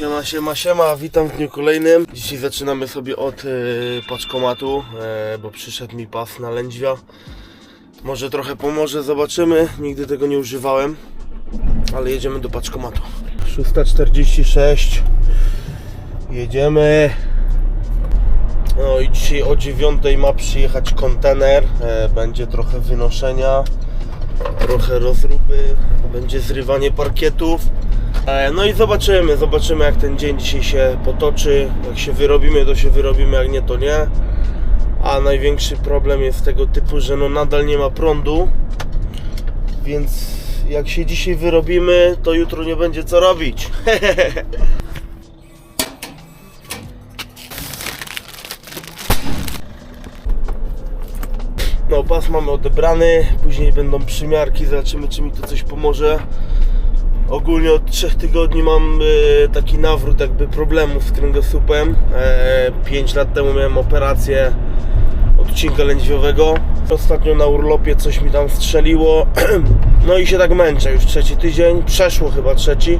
Siema, siema, siema, witam w dniu kolejnym. Dzisiaj zaczynamy sobie od y, paczkomatu, e, bo przyszedł mi pas na lędźwia. Może trochę pomoże, zobaczymy. Nigdy tego nie używałem, ale jedziemy do paczkomatu. 6.46 Jedziemy. No i dzisiaj o 9 ma przyjechać kontener. E, będzie trochę wynoszenia, trochę rozróby, będzie zrywanie parkietów. E, No i zobaczymy, zobaczymy jak ten dzień dzisiaj się potoczy. Jak się wyrobimy, to się wyrobimy, jak nie, to nie. A największy problem jest tego typu, że no nadal nie ma prądu. Więc jak się dzisiaj wyrobimy, to jutro nie będzie co robić. No, pas mamy odebrany, później będą przymiarki, zobaczymy czy mi to coś pomoże. Ogólnie od 3 tygodni mam e, taki nawrót jakby problemów z kręgosłupem. 5 lat temu miałem operację odcinka lędźwiowego. Ostatnio na urlopie coś mi tam strzeliło. No i się tak męczę już trzeci tydzień, przeszło chyba trzeci.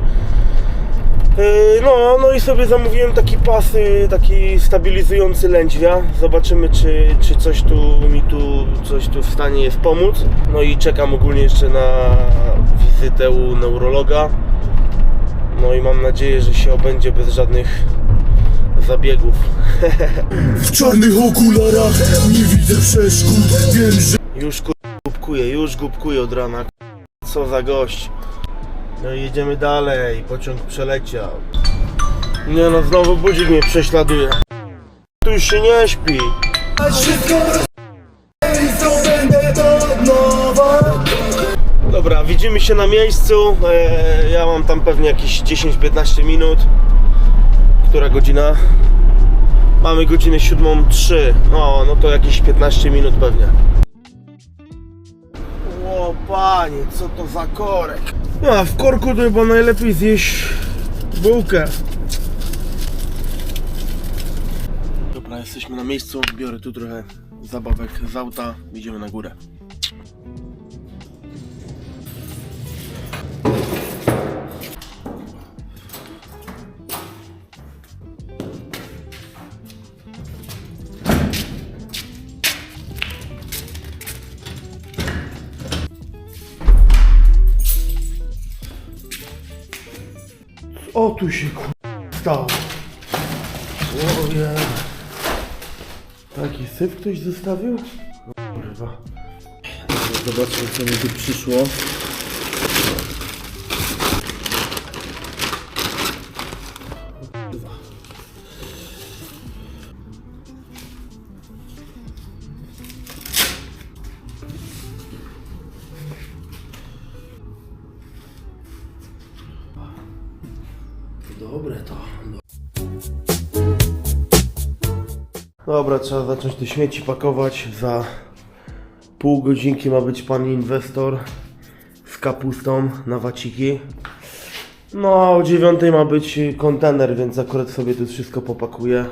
Yy, No, no i sobie zamówiłem taki pas, yy, taki stabilizujący lędźwia. Zobaczymy, czy, czy coś tu mi tu, coś tu w stanie jest pomóc. No i czekam ogólnie jeszcze na wizytę u neurologa. No i mam nadzieję, że się obędzie bez żadnych zabiegów. W czarnych okularach nie widzę przeszkód Wiem, że Już głupkuję, już głupkuję od rana. Co za gość. No i jedziemy dalej, pociąg przeleciał. Nie no, znowu budzik mnie prześladuje. Tu już się nie śpi. Dobra, widzimy się na miejscu. E, ja mam tam pewnie jakieś 10-15 minut. Która godzina? Mamy godzinę 7.03. No, no to jakieś 15 minut pewnie. Panie, co to za korek? No, a w korku to chyba najlepiej zjeść bułkę. Dobra, jesteśmy na miejscu. Biorę tu trochę zabawek z auta. Idziemy na górę. O, tu się ku... stało. Ojej. Taki syf ktoś zostawił? O, Kurwa. Zobaczmy co mi tu przyszło. Dobre to. Dobra, trzeba zacząć te śmieci pakować. Za pół godzinki ma być pan inwestor z kapustą na waciki. No, a o dziewiątej ma być kontener, więc akurat sobie tu wszystko popakuję.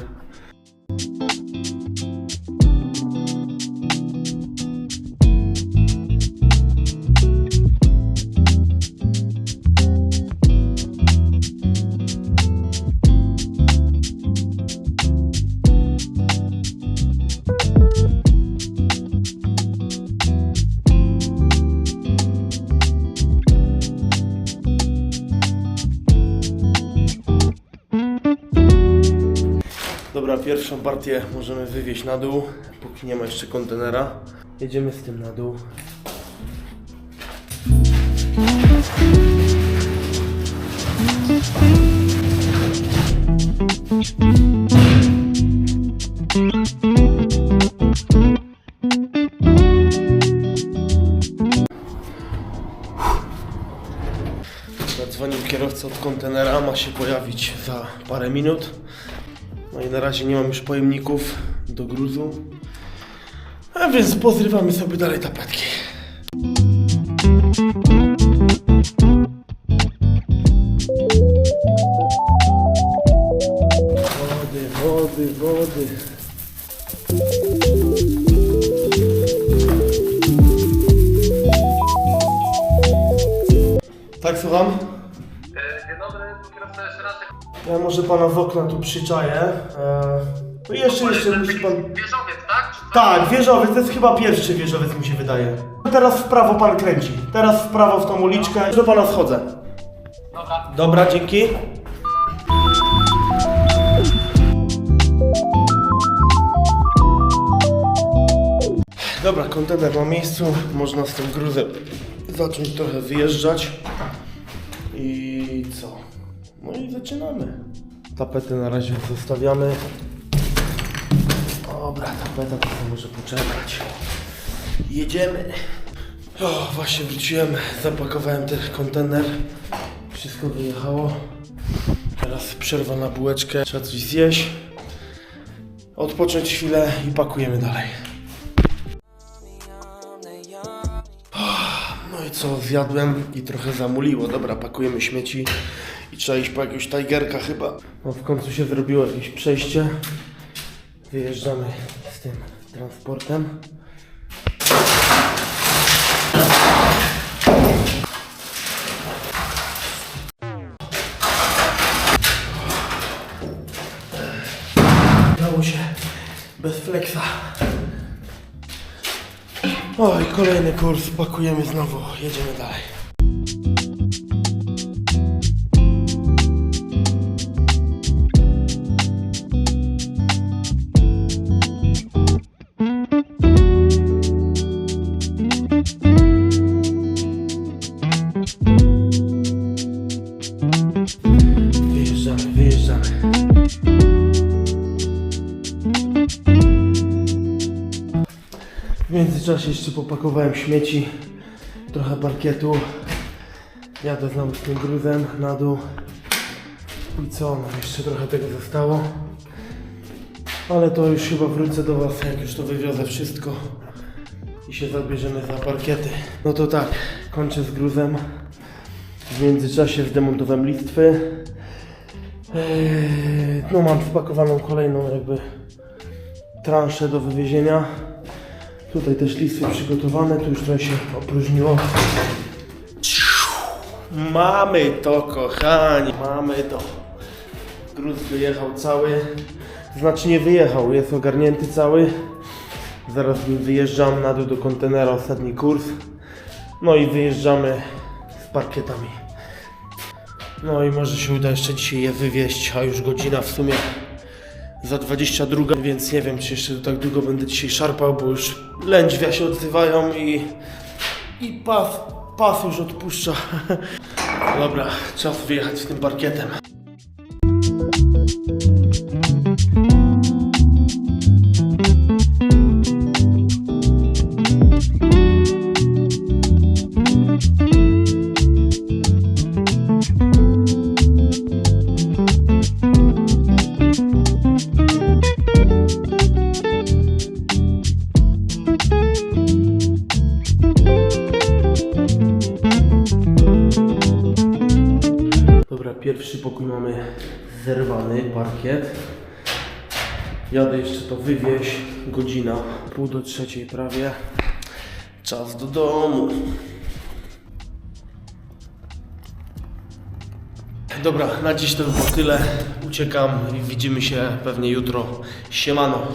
Dobra, pierwszą partię możemy wywieźć na dół, póki nie ma jeszcze kontenera. Jedziemy z tym na dół. Zadzwonił kierowca od kontenera, ma się pojawić za parę minut. No i na razie nie mam już pojemników do gruzu. A więc pozrywamy sobie dalej tapetki. Wody, wody, wody. Tak, słucham? Ja może pana z okna tu przyczaję. E, no i jeszcze, jeszcze musi pan... Wieżowiec, tak? Czy Tak, wieżowiec, to jest chyba pierwszy wieżowiec mi się wydaje. Teraz w prawo pan kręci. Teraz w prawo w tą uliczkę. Do pana schodzę. Dobra. Dobra, dzięki. Dobra, kontener na miejscu. Można z tym gruzem zacząć trochę wyjeżdżać. I co? Zaczynamy. Tapety na razie zostawiamy. Dobra, tapeta to może poczekać. Jedziemy. O, właśnie wróciłem, zapakowałem ten kontener. Wszystko wyjechało. Teraz przerwa na bułeczkę. Trzeba coś zjeść. Odpocząć chwilę i pakujemy dalej. Co, zjadłem i trochę zamuliło. Dobra, pakujemy śmieci i trzeba iść po jakiegoś Tigerka chyba. No w końcu się zrobiło jakieś przejście. Wyjeżdżamy z tym transportem. Udało się bez flexa. Oj, kolejny kurs, pakujemy znowu, jedziemy dalej. W międzyczasie jeszcze popakowałem śmieci, trochę parkietu. Jadę znowu z tym gruzem na dół. I co, no jeszcze trochę tego zostało. Ale to już chyba wrócę do Was, jak już to wywiozę wszystko. I się zabierzemy za parkiety. No to tak, kończę z gruzem. W międzyczasie zdemontowałem listwy. Eee, No mam spakowaną kolejną jakby transzę do wywiezienia. Tutaj też listwy przygotowane, tu już trochę się opróżniło. Mamy to, kochani, mamy to. Gruz wyjechał cały, znaczy nie wyjechał, jest ogarnięty cały. Zaraz wyjeżdżam na dół do kontenera, ostatni kurs. No i wyjeżdżamy z parkietami. No i może się uda jeszcze dzisiaj je wywieźć, a już godzina w sumie za 22, więc nie wiem, czy jeszcze tak długo będę dzisiaj szarpał, bo już lędźwia się odzywają i, i pas, pas już odpuszcza. Dobra, czas wyjechać z tym parkietem. Parkiet. Jadę jeszcze to wywieźć, godzina, pół do trzeciej prawie. Czas do domu. Dobra, na dziś to było tyle. Uciekam i widzimy się pewnie jutro. Siemano.